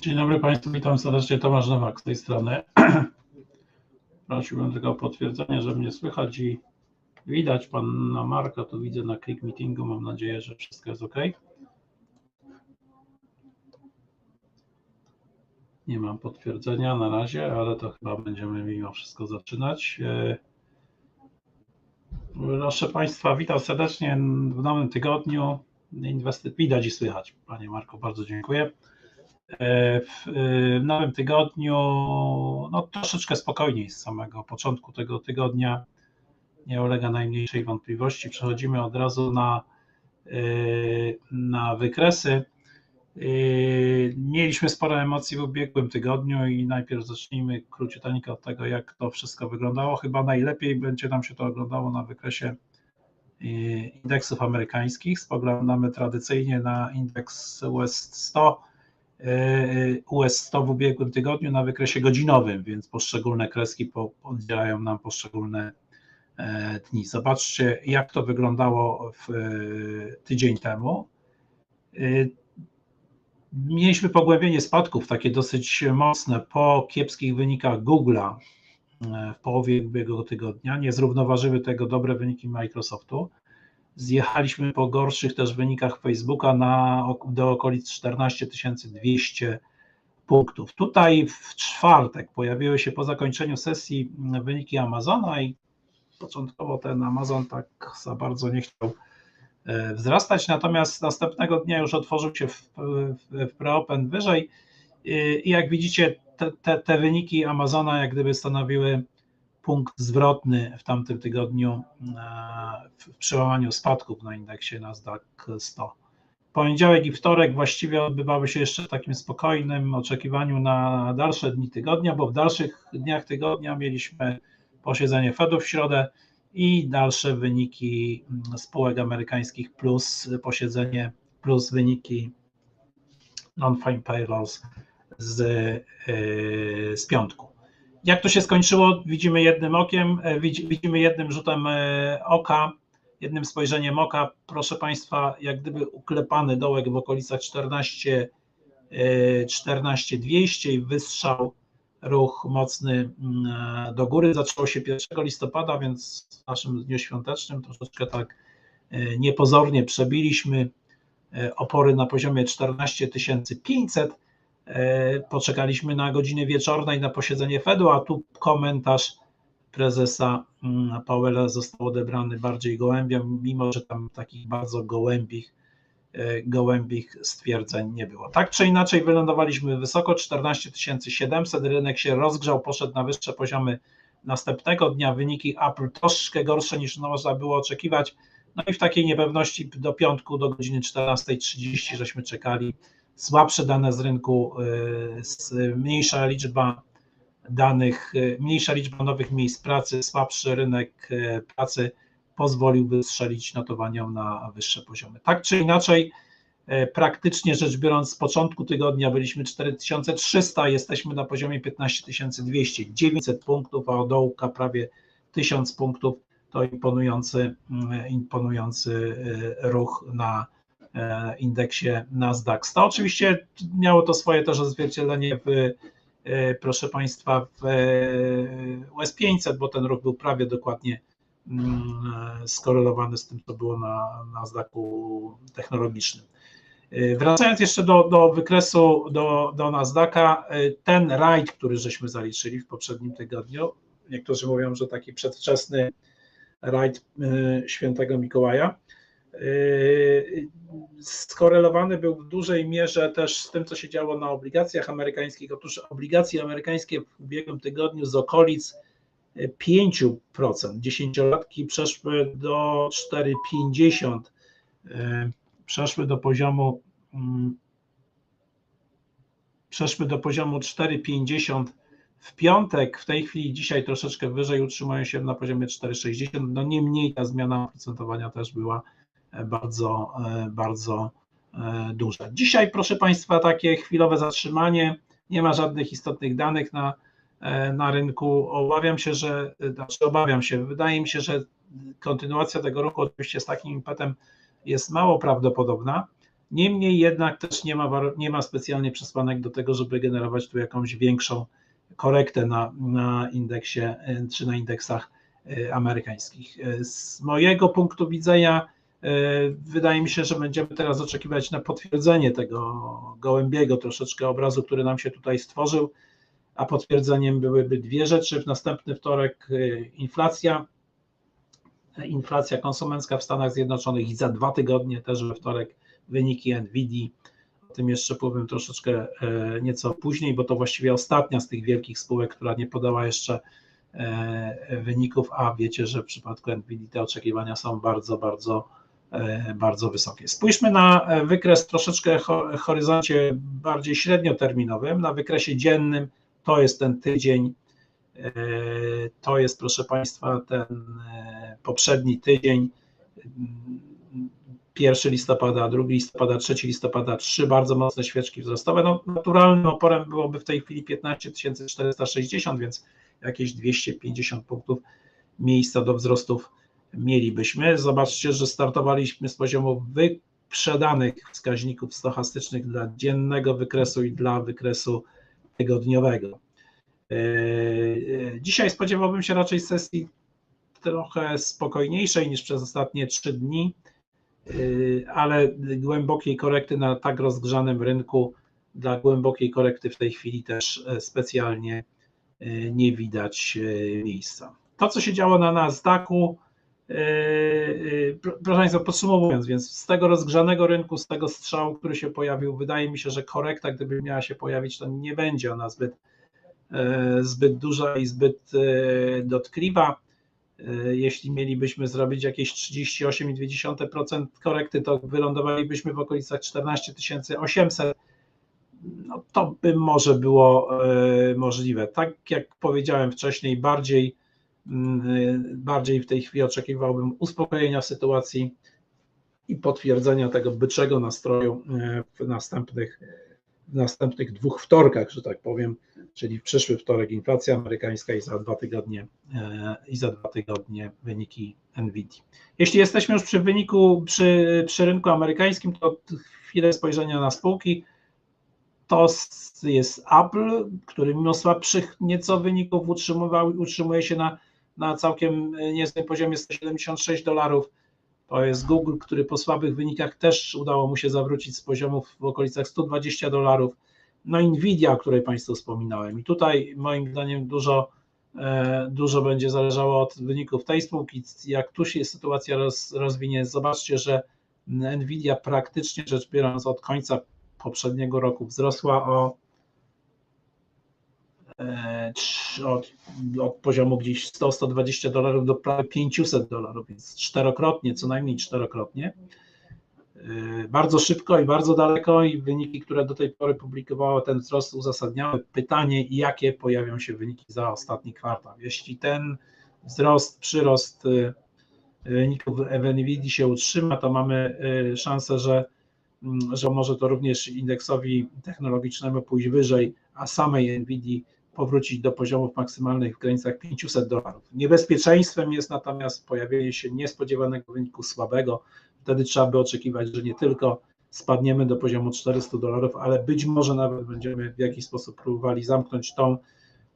Dzień dobry Państwu, witam serdecznie. Tomasz Nowak z tej strony. Prosiłbym tylko o potwierdzenie, że mnie słychać i widać Pana Marka, tu widzę na Click Meetingu. Mam nadzieję, że wszystko jest OK. Nie mam potwierdzenia na razie, ale to chyba będziemy mimo wszystko zaczynać. E, Proszę Państwa, witam serdecznie w nowym tygodniu. Widać i słychać. Panie Marku, bardzo dziękuję. E, w e, nowym tygodniu, no troszeczkę spokojniej z samego początku tego tygodnia, nie ulega najmniejszej wątpliwości. Przechodzimy od razu na, e, na wykresy. Mieliśmy sporo emocji w ubiegłym tygodniu i najpierw zacznijmy króciuteńko od tego, jak to wszystko wyglądało. Chyba najlepiej będzie nam się to oglądało na wykresie indeksów amerykańskich. Spoglądamy tradycyjnie na indeks US 100 US 100 w ubiegłym tygodniu na wykresie godzinowym, więc poszczególne kreski oddzielają nam poszczególne e, dni. Zobaczcie, jak to wyglądało w e, tydzień temu. E, mieliśmy pogłębienie spadków, takie dosyć mocne po kiepskich wynikach Google'a w połowie ubiegłego tygodnia. Nie zrównoważyły tego dobre wyniki Microsoftu zjechaliśmy po gorszych też wynikach Facebooka na, do okolic 14 200 punktów. Tutaj w czwartek pojawiły się po zakończeniu sesji wyniki Amazona i początkowo ten Amazon tak za bardzo nie chciał e, wzrastać, natomiast następnego dnia już otworzył się w, w, w preopen wyżej i jak widzicie te, te, te wyniki Amazona jak gdyby stanowiły punkt zwrotny w tamtym tygodniu e, w przełamaniu spadków na indeksie Nasdaq 100. Poniedziałek i wtorek właściwie odbywały się jeszcze w takim spokojnym oczekiwaniu na dalsze dni tygodnia, bo w dalszych dniach tygodnia mieliśmy posiedzenie Fedu w środę i dalsze wyniki spółek amerykańskich plus posiedzenie plus wyniki non-fine payrolls z, e, z piątku. Jak to się skończyło, widzimy jednym okiem, e, widzimy jednym rzutem e, oka, jednym spojrzeniem oka, proszę Państwa, jak gdyby uklepany dołek w okolicach 14, 14 200 i wystrzał, ruch mocny mm, do góry. Zaczęło się 1 listopada, więc w naszym dniu świątecznym troszeczkę tak e, niepozornie przebiliśmy opory na poziomie 14 500 E, poczekaliśmy na godzinę wieczornej na posiedzenie Fedu, a tu komentarz prezesa mm, Powella został odebrany bardziej gołębiem, mimo że tam takich bardzo gołębich, e, gołębich stwierdzeń nie było. Tak czy inaczej wylądowaliśmy wysoko, 14 700, rynek się rozgrzał, poszedł na wyższe poziomy następnego dnia, wyniki Apple troszkę gorsze niż można było oczekiwać, no i w takiej niepewności do piątku, do godziny 14.30 żeśmy czekali, słabsze dane z rynku, y, mniejsza liczba danych, y, mniejsza liczba nowych miejsc pracy, słabszy rynek y, pracy pozwoliłby strzelić notowaniom na wyższe poziomy. Tak czy inaczej, praktycznie rzecz biorąc, z początku tygodnia byliśmy 4300, jesteśmy na poziomie 15200, 900 punktów, a od dołka prawie 1000 punktów. To imponujący, imponujący ruch na indeksie Nasdaq 100. Oczywiście miało to swoje też odzwierciedlenie w, e, proszę Państwa, w e, US 500, bo ten ruch był prawie dokładnie mm, skorelowany z tym, co było na Nasdaqu technologicznym. Wracając jeszcze do, do wykresu, do, do Nasdaqa, ten rajd, który żeśmy zaliczyli w poprzednim tygodniu, niektórzy mówią, że taki przedwczesny rajd świętego Mikołaja, skorelowany był w dużej mierze też z tym, co się działo na obligacjach amerykańskich. Otóż obligacje amerykańskie w ubiegłym tygodniu z okolic 5%, dziesięciolatki przeszły do 4,50, yy, przeszły do poziomu mm, przeszły do poziomu 4,50 w piątek, w tej chwili dzisiaj troszeczkę wyżej utrzymują się na poziomie 4,60, no niemniej ta zmiana oprocentowania też była bardzo, e, bardzo e, duże. Dzisiaj, proszę Państwa, takie chwilowe zatrzymanie, nie ma żadnych istotnych danych na, e, na rynku. Obawiam się, że, znaczy obawiam się, wydaje mi się, że kontynuacja tego ruchu oczywiście z takim impetem jest mało prawdopodobna. Niemniej jednak też nie ma, nie ma specjalnie przesłanek do tego, żeby generować tu jakąś większą korektę na, na indeksie czy na indeksach amerykańskich. Z mojego punktu widzenia, wydaje mi się, że będziemy teraz oczekiwać na potwierdzenie tego gołębiego troszeczkę obrazu, który nam się tutaj stworzył a potwierdzeniem byłyby dwie rzeczy. W następny wtorek y, inflacja, inflacja konsumencka w Stanach Zjednoczonych i za dwa tygodnie też we wtorek wyniki NVIDIA. O tym jeszcze powiem troszeczkę e, nieco później, bo to właściwie ostatnia z tych wielkich spółek, która nie podała jeszcze e, wyników, a wiecie, że w przypadku NVIDIA te oczekiwania są bardzo, bardzo, e, bardzo wysokie. Spójrzmy na wykres troszeczkę horyzoncie bardziej średnioterminowym, na wykresie dziennym to jest ten tydzień, e, to jest, proszę Państwa, ten e, poprzedni tydzień, 1 listopada, 2 listopada, 3 listopada, trzy bardzo mocne świeczki wzrostowe. No, naturalnym oporem byłoby w tej chwili 15 460, więc jakieś 250 punktów miejsca do wzrostów mielibyśmy. Zobaczcie, że startowaliśmy z poziomu wyprzedanych wskaźników stochastycznych dla dziennego wykresu i dla wykresu tygodniowego. E, e, dzisiaj spodziewałbym się raczej sesji trochę spokojniejszej niż przez ostatnie trzy dni, e, ale głębokiej korekty na tak rozgrzanym rynku, dla głębokiej korekty w tej chwili też specjalnie nie widać miejsca. To, co się działo na Nasdaqu, proszę Państwa, podsumowując, więc z tego rozgrzanego rynku, z tego strzału, który się pojawił, wydaje mi się, że korekta, gdyby miała się pojawić, to nie będzie ona zbyt, e, zbyt duża i zbyt e, dotkliwa. E, jeśli mielibyśmy zrobić jakieś 38,2% korekty, to wylądowalibyśmy w okolicach 14 800. No, to by może było możliwe. Tak jak powiedziałem wcześniej, bardziej bardziej w tej chwili oczekiwałbym uspokojenia sytuacji i potwierdzenia tego byczego nastroju e, w następnych, w następnych dwóch wtorkach, że tak powiem, czyli w przyszły wtorek inflacja amerykańska i za dwa tygodnie e, i za dwa tygodnie wyniki Nvidia. Jeśli jesteśmy już przy wyniku, przy, przy rynku amerykańskim, to chwilę spojrzenia na spółki. To jest Apple, który mimo słabszych nieco wyników utrzymywał, utrzymuje się na na całkiem niezłym poziomie 176 dolarów. To jest Google, który po słabych wynikach też udało mu się zawrócić z poziomów w okolicach 120 dolarów. No Nvidia, o której Państwu wspominałem. I tutaj moim zdaniem dużo, e, dużo będzie zależało od wyników tej spółki. Jak tu się sytuacja roz, rozwinie, zobaczcie, że Nvidia praktycznie rzecz biorąc od końca poprzedniego roku wzrosła o E, od, od poziomu gdzieś 100-120 dolarów do prawie 500 dolarów, więc czterokrotnie, co najmniej czterokrotnie. E, bardzo szybko i bardzo daleko i wyniki, które do tej pory publikowało ten wzrost uzasadniały. Pytanie, jakie pojawią się wyniki za ostatni kwartał. Jeśli ten wzrost, przyrost e, wyników NVIDIA się utrzyma, to mamy szansę, że, że może to również indeksowi technologicznemu pójść wyżej, a samej NVIDIA powrócić do poziomów maksymalnych w granicach 500 dolarów. Niebezpieczeństwem jest natomiast pojawienie się niespodziewanego wyniku słabego. Wtedy trzeba by oczekiwać, że nie tylko spadniemy do poziomu 400 dolarów, ale być może nawet będziemy w jakiś sposób próbowali zamknąć tą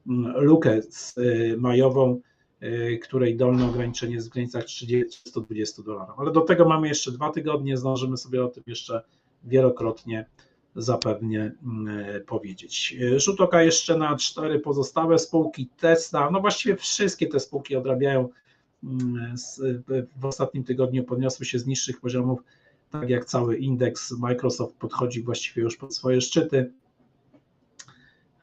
mm, lukę y, majową, y, której dolne ograniczenie jest w granicach 30-120 dolarów. Ale do tego mamy jeszcze dwa tygodnie, zdążymy sobie o tym jeszcze wielokrotnie zapewnie mm, powiedzieć. Rzut oka jeszcze na cztery pozostałe spółki Tesla, no właściwie wszystkie te spółki odrabiają mm, w ostatnim tygodniu podniosły się z niższych poziomów, tak jak cały indeks Microsoft podchodzi właściwie już pod swoje szczyty.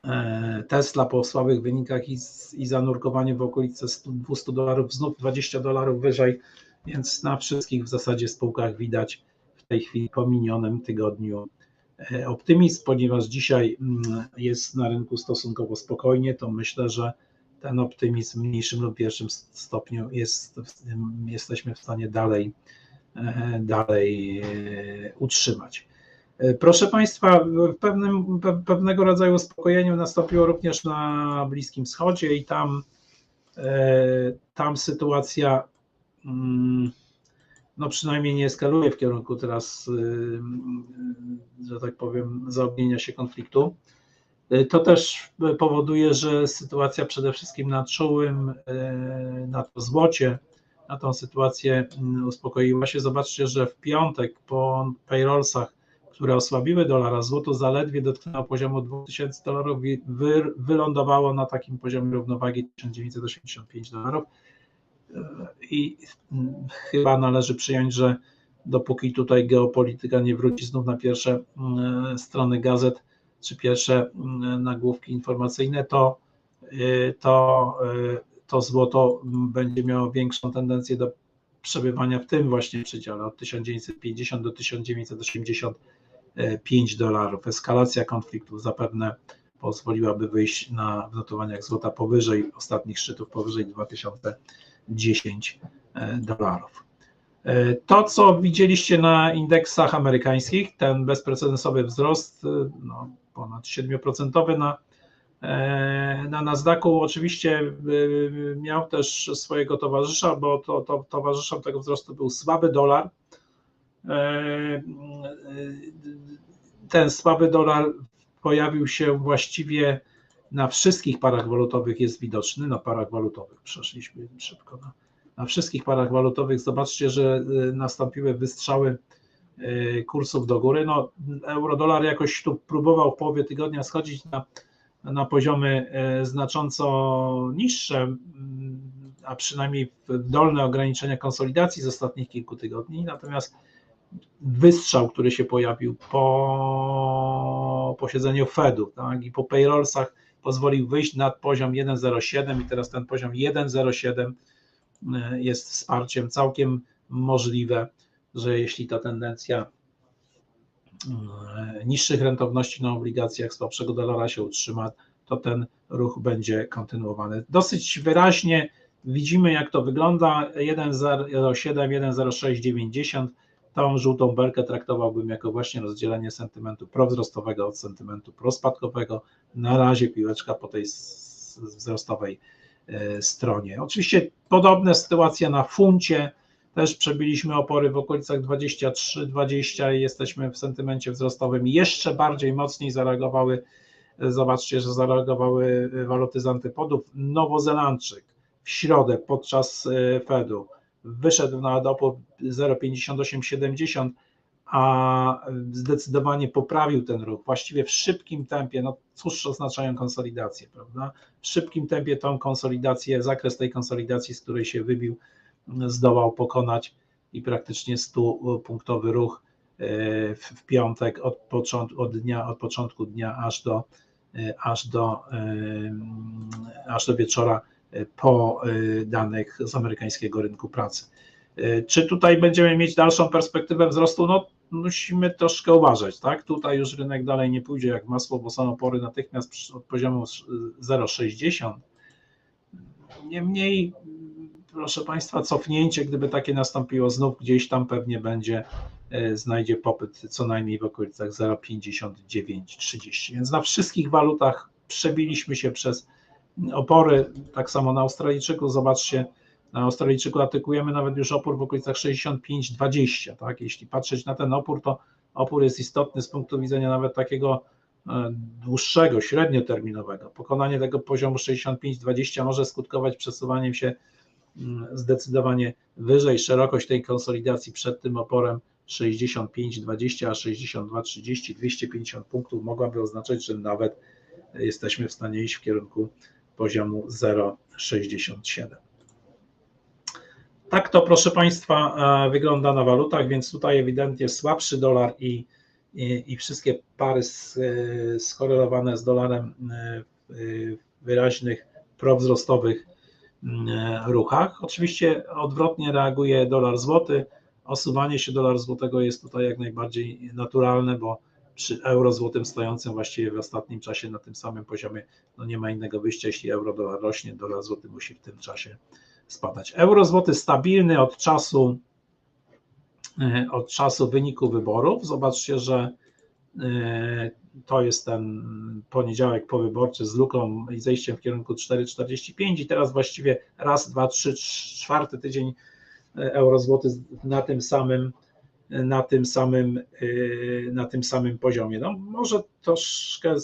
E, Tesla po słabych wynikach i, i zanurkowanie w okolice 200 dolarów, znów 20 dolarów wyżej, więc na wszystkich w zasadzie spółkach widać w tej chwili po minionym tygodniu optymizm, ponieważ dzisiaj mm, jest na rynku stosunkowo spokojnie, to myślę, że ten optymizm w mniejszym lub większym stopniu jest, jesteśmy w stanie dalej, e, dalej e, utrzymać. Proszę Państwa, pewnym, pewnego rodzaju uspokojeniu nastąpiło również na Bliskim Wschodzie i tam, tam sytuacja mm, no przynajmniej nie eskaluje w kierunku teraz, że tak powiem, zaognienia się konfliktu. To też powoduje, że sytuacja przede wszystkim na czułym, na to złocie, na tą sytuację mm, uspokoiła się. Zobaczcie, że w piątek po payrollsach, które osłabiły dolara, złoto zaledwie dotknęło poziomu 2000 dolarów i wy, wylądowało na takim poziomie równowagi 1985 dolarów. I mm, chyba należy przyjąć, że dopóki tutaj geopolityka nie wróci znów na pierwsze mm, strony gazet czy pierwsze mm, nagłówki informacyjne, to, y, to, y, to złoto będzie miało większą tendencję do przebywania w tym właśnie przedziale od 1950 do 1985 dolarów. Eskalacja konfliktów zapewne pozwoliłaby wyjść na notowaniach złota powyżej ostatnich szczytów, powyżej 2000 10 e, dolarów. E, to, co widzieliście na indeksach amerykańskich, ten bezprecedensowy wzrost, e, no, ponad 7% na, na Nasdaqu, oczywiście miał też swojego towarzysza, bo to, to, towarzyszem tego wzrostu był słaby dolar. Ten słaby dolar pojawił się właściwie na wszystkich parach walutowych, jest widoczny, na parach walutowych, przeszliśmy szybko na, na wszystkich parach walutowych. Zobaczcie, że nastąpiły wystrzały kursów do góry. No, euro-dolar jakoś tu próbował w połowie tygodnia schodzić na na poziomy e, znacząco niższe, a przynajmniej dolne ograniczenia konsolidacji z ostatnich kilku tygodni, natomiast wystrzał, który się pojawił po posiedzeniu Fedu tak, i po payrollsach pozwolił wyjść nad poziom 1,07 i teraz ten poziom 1,07 e, jest wsparciem całkiem możliwe, że jeśli ta tendencja E, niższych rentowności na obligacjach słabszego dolara się utrzyma, to ten ruch będzie kontynuowany. Dosyć wyraźnie widzimy, jak to wygląda. 1,07, 1,0690. Tą żółtą belkę traktowałbym jako właśnie rozdzielenie sentymentu prowzrostowego od sentymentu prospadkowego. Na razie piłeczka po tej wzrostowej e, stronie. Oczywiście podobna sytuacja na funcie też przebiliśmy opory w okolicach 23-20 i jesteśmy w sentymencie wzrostowym. Jeszcze bardziej mocniej zareagowały, zobaczcie, że zareagowały waluty z antypodów. Nowozelandczyk w środę podczas e, Fedu wyszedł na opór 0,5870, a zdecydowanie poprawił ten ruch, właściwie w szybkim tempie, no cóż oznaczają konsolidacje, prawda? W szybkim tempie tą konsolidację, zakres tej konsolidacji, z której się wybił, zdołał pokonać i praktycznie 100-punktowy ruch e, w piątek od, początku, od, dnia, od początku dnia aż do, e, aż do, e, aż do wieczora po danych z amerykańskiego rynku pracy. Czy tutaj będziemy mieć dalszą perspektywę wzrostu? No, musimy troszkę uważać, tak? Tutaj już rynek dalej nie pójdzie jak masło, bo są opory natychmiast od poziomu 0,60. Niemniej proszę Państwa, cofnięcie, gdyby takie nastąpiło, znów gdzieś tam pewnie będzie, e, znajdzie popyt co najmniej w okolicach 0,59-30. Więc na wszystkich walutach przebiliśmy się przez opory, tak samo na Australijczyku, zobaczcie, na Australijczyku atykujemy nawet już opór w okolicach 65-20, tak? Jeśli patrzeć na ten opór, to opór jest istotny z punktu widzenia nawet takiego e, dłuższego, średnioterminowego. Pokonanie tego poziomu 65-20 może skutkować przesuwaniem się Mm, zdecydowanie wyżej. Szerokość tej konsolidacji przed tym oporem 65-20, a 62-30, 250 punktów mogłaby oznaczać, że nawet jesteśmy w stanie iść w kierunku poziomu 0,67. Tak to, proszę Państwa, e, wygląda na walutach, więc tutaj ewidentnie słabszy dolar i, i, i wszystkie pary e, skorelowane z dolarem e, w wyraźnych prowzrostowych E, ruchach. Oczywiście odwrotnie reaguje dolar złoty. Osuwanie się dolar złotego jest tutaj jak najbardziej naturalne, bo przy euro złotym stojącym właściwie w ostatnim czasie na tym samym poziomie, no nie ma innego wyjścia, jeśli euro dolar rośnie, dolar złoty musi w tym czasie spadać. Euro złoty stabilny od czasu e, od czasu wyniku wyborów. Zobaczcie, że e, to jest ten poniedziałek powyborczy z luką i zejściem w kierunku 4,45 i teraz właściwie raz, dwa, trzy, czwarty tydzień euro złoty na tym samym na tym samym, na tym samym poziomie. No, może troszkę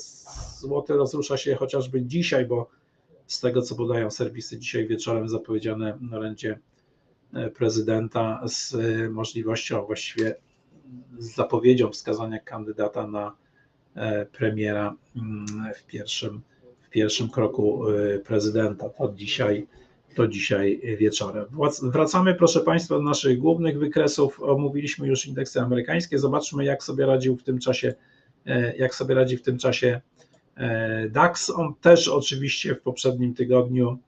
złoty rozrusza się chociażby dzisiaj, bo z tego co podają serwisy dzisiaj wieczorem zapowiedziane na rencie prezydenta z możliwością, właściwie z zapowiedzią wskazania kandydata na premiera mm, w pierwszym, w pierwszym kroku prezydenta. To dzisiaj to dzisiaj wieczorem. Wracamy, proszę Państwa, do naszych głównych wykresów. Omówiliśmy już indeksy amerykańskie. Zobaczmy, jak sobie radził w tym czasie, e, jak sobie radzi w tym czasie e, DAX. On też oczywiście w poprzednim tygodniu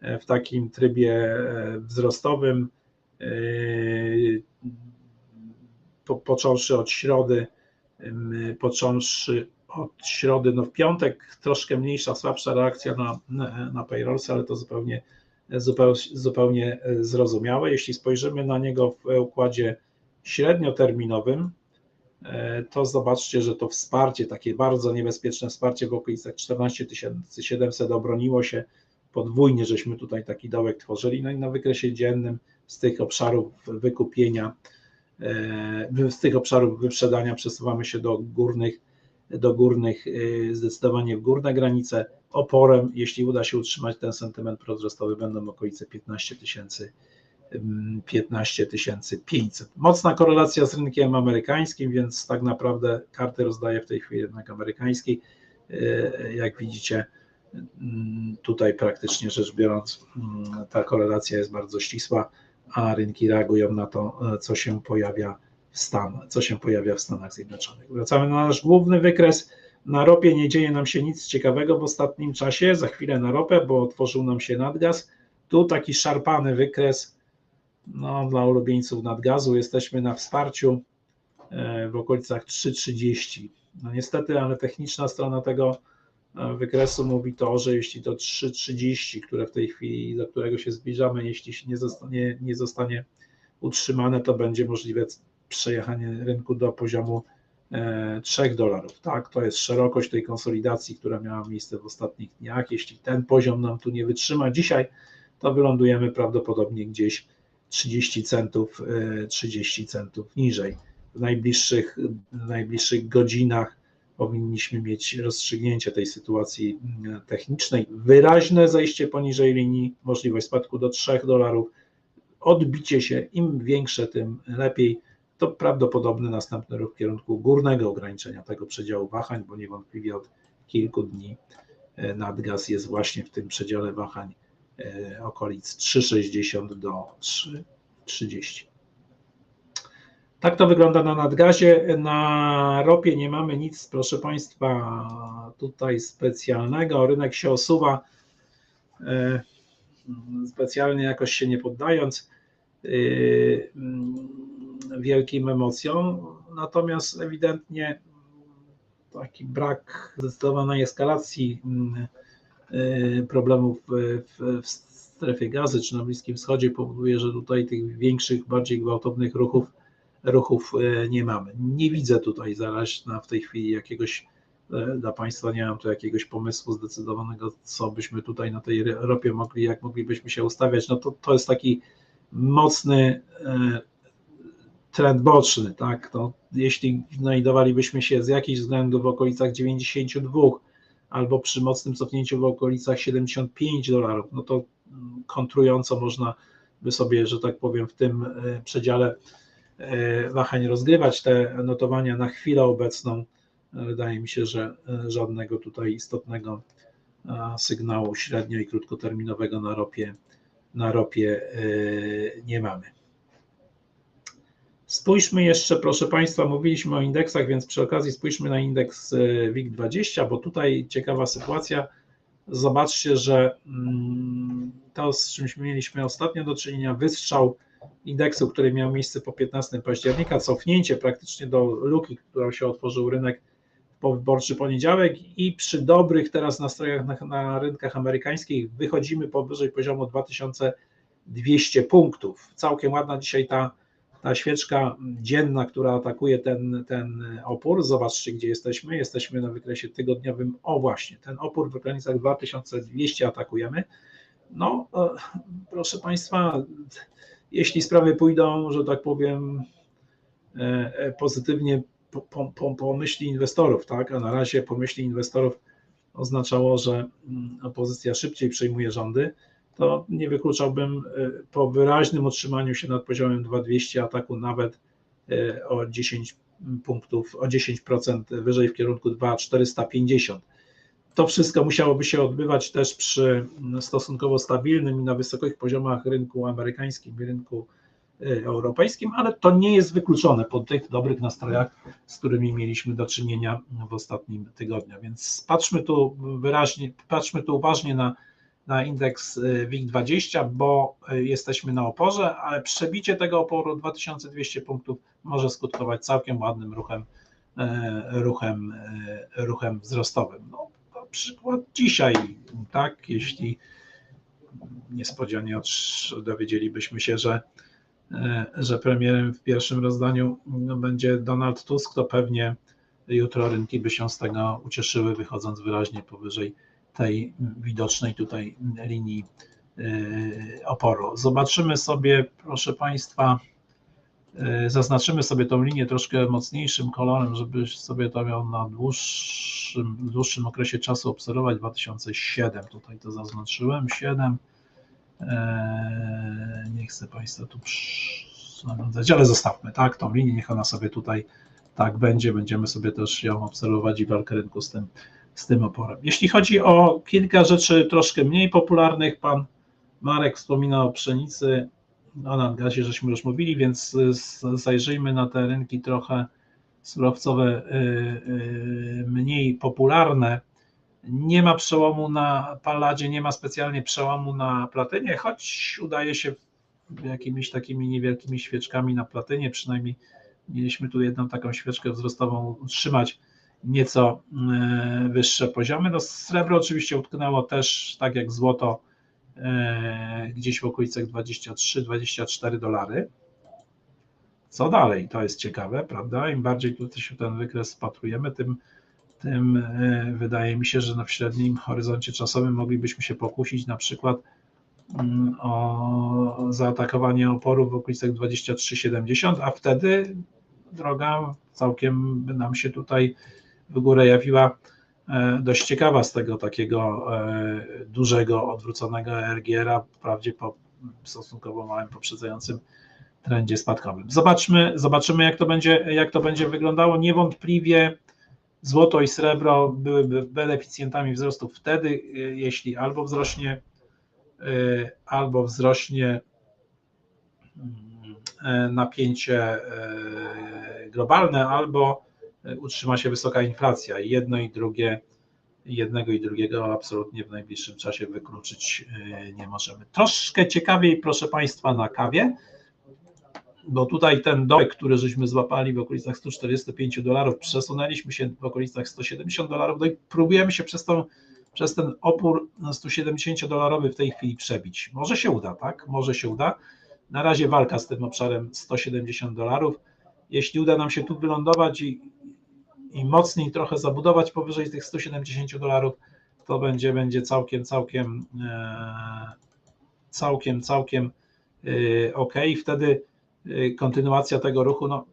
e, w takim trybie wzrostowym, po, począwszy od środy, począwszy od środy, no w piątek troszkę mniejsza, słabsza reakcja na, na, na payrolls, ale to zupełnie zupełnie e, zrozumiałe. Jeśli spojrzymy na niego w układzie średnioterminowym, e, to zobaczcie, że to wsparcie, takie bardzo niebezpieczne wsparcie w okolicach 14 700 obroniło się podwójnie, żeśmy tutaj taki dołek tworzyli, no i na wykresie dziennym z tych obszarów wykupienia, e, z tych obszarów wyprzedania przesuwamy się do górnych, do górnych, zdecydowanie w górne granice, oporem, jeśli uda się utrzymać ten sentyment prowzrostowy, będą okolice 15 tysięcy 15 500. Mocna korelacja z rynkiem amerykańskim, więc tak naprawdę karty rozdaje w tej chwili rynek amerykański. E, jak widzicie, mm, tutaj praktycznie rzecz biorąc, mm, ta korelacja jest bardzo ścisła, a rynki reagują na to, co się pojawia Stan, co się pojawia w Stanach Zjednoczonych. Wracamy na nasz główny wykres na ropie nie dzieje nam się nic ciekawego w ostatnim czasie, za chwilę na ropę, bo otworzył nam się nadgaz. Tu taki szarpany wykres no, dla ulubieńców nadgazu. Jesteśmy na wsparciu e, w okolicach 3,30. No niestety, ale techniczna strona tego e, wykresu mówi to, że jeśli to 3,30, które w tej chwili, do którego się zbliżamy, jeśli się nie zostanie, nie zostanie utrzymane, to będzie możliwe przejechanie rynku do poziomu 3 e, dolarów. Tak, to jest szerokość tej konsolidacji, która miała miejsce w ostatnich dniach. Jeśli ten poziom nam tu nie wytrzyma dzisiaj, to wylądujemy prawdopodobnie gdzieś 30 centów, 30 e, centów niżej. W najbliższych, w najbliższych godzinach powinniśmy mieć rozstrzygnięcie tej sytuacji mm, technicznej. Wyraźne zejście poniżej linii, możliwość spadku do 3 dolarów, odbicie się, im większe, tym lepiej to prawdopodobny następny ruch w kierunku górnego ograniczenia tego przedziału wahań, bo niewątpliwie od kilku dni e, nadgaz jest właśnie w tym przedziale wahań e, okolic 3,60 do 3,30. Tak to wygląda na nadgazie. Na ropie nie mamy nic, proszę Państwa, tutaj specjalnego. Rynek się osuwa, e, specjalnie jakoś się nie poddając wielkim emocjom, natomiast ewidentnie taki brak zdecydowanej eskalacji y, problemów w, w strefie gazy czy na Bliskim Wschodzie powoduje, że tutaj tych większych, bardziej gwałtownych ruchów, ruchów y, nie mamy. Nie widzę tutaj zaraz na w tej chwili jakiegoś y, dla Państwa nie mam tu jakiegoś pomysłu zdecydowanego, co byśmy tutaj na tej ropie mogli, jak moglibyśmy się ustawiać. No to, to jest taki mocny trend boczny, tak, to jeśli znajdowalibyśmy się z jakichś względów w okolicach 92 albo przy mocnym cofnięciu w okolicach 75 dolarów, no to kontrująco można by sobie, że tak powiem, w tym e, przedziale e, wahań rozgrywać te notowania na chwilę obecną. Wydaje mi się, że e, żadnego tutaj istotnego sygnału średnio i krótkoterminowego na ropie, na ropie nie mamy. Spójrzmy jeszcze, proszę Państwa, mówiliśmy o indeksach, więc przy okazji spójrzmy na indeks e, WIG20, bo tutaj ciekawa sytuacja. Zobaczcie, że mm, to, z czymś mieliśmy ostatnio do czynienia, wystrzał indeksu, który miał miejsce po 15 października, cofnięcie praktycznie do luki, którą się otworzył rynek po wyborczy poniedziałek i przy dobrych teraz nastrojach na, na rynkach amerykańskich wychodzimy powyżej poziomu 2200 punktów. Całkiem ładna dzisiaj ta ta świeczka dzienna, która atakuje ten, ten opór, zobaczcie gdzie jesteśmy, jesteśmy na wykresie tygodniowym, o właśnie, ten opór w granicach 2200 atakujemy, no proszę Państwa, jeśli sprawy pójdą, że tak powiem, pozytywnie po, po, po, po myśli inwestorów, tak? A na razie po myśli inwestorów oznaczało, że mm, opozycja szybciej przejmuje rządy, to nie wykluczałbym po wyraźnym utrzymaniu się nad poziomem 2200 ataku nawet o 10 punktów, o 10% wyżej w kierunku 2,450. To wszystko musiałoby się odbywać też przy stosunkowo stabilnym i na wysokich poziomach rynku amerykańskim i rynku y, europejskim, ale to nie jest wykluczone po tych dobrych nastrojach, z którymi mieliśmy do czynienia w ostatnim tygodniu. Więc patrzmy tu wyraźnie, patrzmy tu uważnie na, na indeks y, WIG20, bo y, jesteśmy na oporze, ale przebicie tego oporu 2200 punktów może skutkować całkiem ładnym ruchem, ruchem, ruchem wzrostowym. No, przykład dzisiaj, tak, jeśli niespodzianie dowiedzielibyśmy się, że, że premierem w pierwszym rozdaniu no, będzie Donald Tusk, to pewnie jutro rynki by się z tego ucieszyły, wychodząc wyraźnie powyżej tej widocznej tutaj linii e, oporu. Zobaczymy sobie, proszę Państwa, E, zaznaczymy sobie tą linię troszkę mocniejszym kolorem, żeby sobie to miał na dłuższym, dłuższym okresie czasu obserwować. 2007, tutaj to zaznaczyłem, 7, e, nie chcę Państwa tu naglądać, ale zostawmy, tak, tą linię, niech ona sobie tutaj tak będzie, będziemy sobie też ją obserwować i walkę rynku z tym, z tym oporem. Jeśli chodzi o kilka rzeczy troszkę mniej popularnych, Pan Marek wspomina o pszenicy, o nadgazie żeśmy już mówili, więc zajrzyjmy na te rynki trochę surowcowe y, y, mniej popularne. Nie ma przełomu na paladzie, nie ma specjalnie przełomu na platynie, choć udaje się jakimiś takimi niewielkimi świeczkami na platynie, przynajmniej mieliśmy tu jedną taką świeczkę wzrostową utrzymać nieco y, wyższe poziomy. No srebro oczywiście utknęło też, tak jak złoto, E, gdzieś w okolicach 23-24 dolary. Co dalej? To jest ciekawe, prawda? Im bardziej tutaj się ten wykres spatrujemy, tym, tym e, wydaje mi się, że na średnim horyzoncie czasowym moglibyśmy się pokusić na przykład mm, o zaatakowanie oporu w okolicach 23,70, a wtedy droga całkiem by nam się tutaj w górę jawiła E, dość ciekawa z tego takiego e, dużego, odwróconego RGR-a, wprawdzie po stosunkowo małym poprzedzającym trendzie spadkowym. Zobaczmy, zobaczymy jak to, będzie, jak to będzie wyglądało. Niewątpliwie złoto i srebro byłyby beneficjentami wzrostu wtedy, e, jeśli albo wzrośnie, albo wzrośnie mm, napięcie globalne, albo utrzyma się wysoka inflacja. Jedno i drugie, jednego i drugiego absolutnie w najbliższym czasie wykluczyć e, nie możemy. Troszkę ciekawiej, proszę Państwa, na kawie, bo tutaj ten dołek, który żeśmy złapali w okolicach 145 dolarów, przesunęliśmy się w okolicach 170 dolarów, no i próbujemy się przez, tą, przez ten opór 170 dolarowy w tej chwili przebić. Może się uda, tak? Może się uda. Na razie walka z tym obszarem 170 dolarów. Jeśli uda nam się tu wylądować i i mocniej trochę zabudować powyżej tych 170 dolarów, to będzie, będzie całkiem, całkiem, e, całkiem, całkiem e, ok. Wtedy e, kontynuacja tego ruchu, no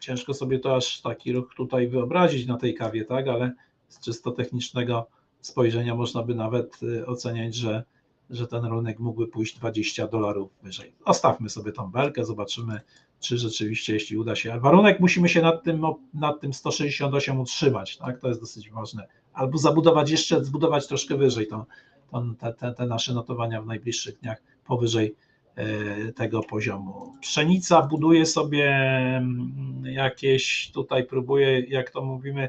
ciężko sobie to aż taki ruch tutaj wyobrazić na tej kawie, tak, ale z czysto technicznego spojrzenia można by nawet oceniać, że, że ten rynek mógłby pójść 20 dolarów wyżej. Ostawmy sobie tą belkę, zobaczymy, czy rzeczywiście, jeśli uda się. Warunek musimy się nad tym, nad tym 168 utrzymać, tak? To jest dosyć ważne. Albo zabudować jeszcze, zbudować troszkę wyżej tą, tą, te, te, te nasze notowania w najbliższych dniach powyżej e, tego poziomu. Pszenica buduje sobie mm, jakieś, tutaj próbuje, jak to mówimy,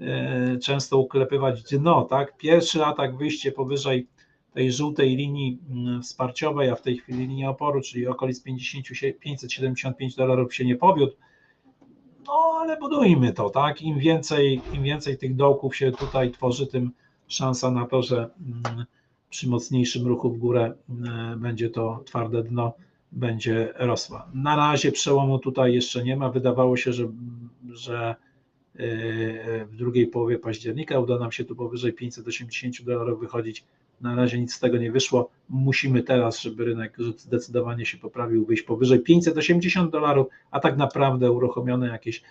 e, często uklepywać dno, tak? Pierwszy atak, wyjście powyżej tej żółtej linii mm, wsparciowej, a w tej chwili linii oporu, czyli okolic 50, 575 dolarów się nie powiódł, no ale budujmy to, tak? Im więcej, im więcej tych dołków się tutaj tworzy, tym szansa na to, że mm, przy mocniejszym ruchu w górę mm, będzie to twarde dno, będzie rosła. Na razie przełomu tutaj jeszcze nie ma. Wydawało się, że, że yy, w drugiej połowie października uda nam się tu powyżej 580 dolarów wychodzić Na razie nic z tego nie wyszło. Musimy teraz, żeby rynek zdecydowanie się poprawił, wyjść powyżej 580 dolarów, a tak naprawdę uruchomiony jakiś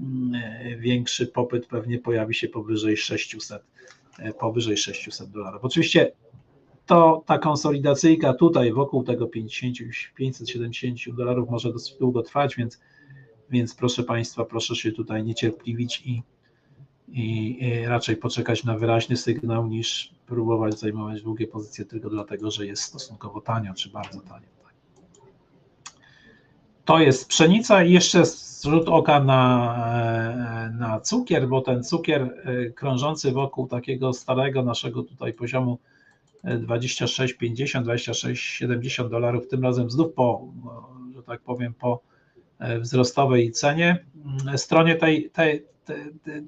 mm, większy popyt pewnie pojawi się powyżej 600, e, powyżej 600 dolarów. Oczywiście to ta konsolidacyjka tutaj wokół tego 50, 570 dolarów może dosyć długo trwać, więc, więc proszę Państwa, proszę się tutaj niecierpliwić i, i, i raczej poczekać na wyraźny sygnał niż próbować zajmować długie pozycje tylko dlatego, że jest stosunkowo tanio czy bardzo tanio. To jest pszenica i jeszcze zrzut oka na, na cukier, bo ten cukier e, krążący wokół takiego starego naszego tutaj poziomu 26,50, 26,70 dolarów, tym razem znów po, że tak powiem, po e, wzrostowej cenie, stronie tej, tej,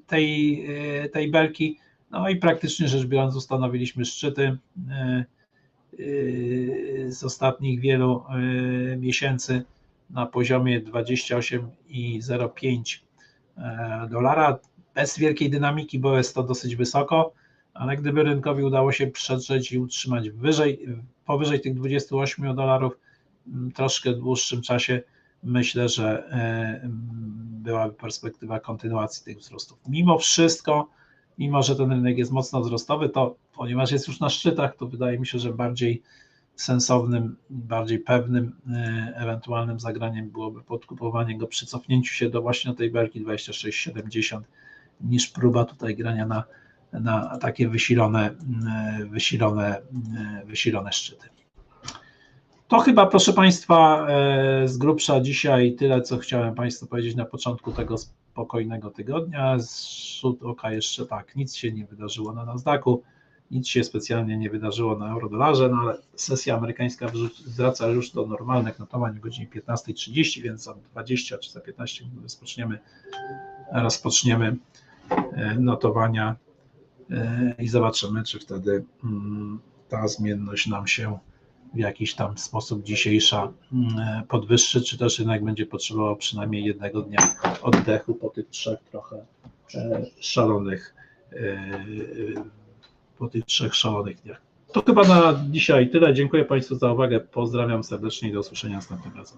tej, tej belki, no i praktycznie rzecz biorąc ustanowiliśmy szczyty e, z ostatnich wielu miesięcy na poziomie 28,05 dolara, bez wielkiej dynamiki, bo jest to dosyć wysoko, ale gdyby rynkowi udało się przedrzeć i utrzymać wyżej, powyżej tych 28 dolarów w troszkę dłuższym czasie, myślę, że byłaby perspektywa kontynuacji tych wzrostów. Mimo wszystko, mimo że ten rynek jest mocno wzrostowy, to ponieważ jest już na szczytach, to wydaje mi się, że bardziej sensownym, bardziej pewnym ewentualnym zagraniem byłoby podkupowanie go przy cofnięciu się do właśnie tej belki 26,70 niż próba tutaj grania na na takie wysilone, wysilone, wysilone szczyty. To chyba, proszę Państwa, z grubsza dzisiaj tyle, co chciałem Państwu powiedzieć na początku tego spokojnego tygodnia. Zrzut oka jeszcze tak, nic się nie wydarzyło na Nasdaqu, nic się specjalnie nie wydarzyło na eurodolarze, no ale sesja amerykańska wraca już do normalnych notowań o godzinie 15.30, więc za 20 czy za 15 minut rozpoczniemy, rozpoczniemy notowania i zobaczymy, czy wtedy mm, ta zmienność nam się w jakiś tam sposób dzisiejsza mm, podwyższy, czy też rynek będzie potrzebował przynajmniej jednego dnia oddechu po tych trzech trochę e, szalonych e, po tych trzech szalonych dniach. To chyba na dzisiaj tyle. Dziękuję Państwu za uwagę. Pozdrawiam serdecznie i do usłyszenia następnym razem.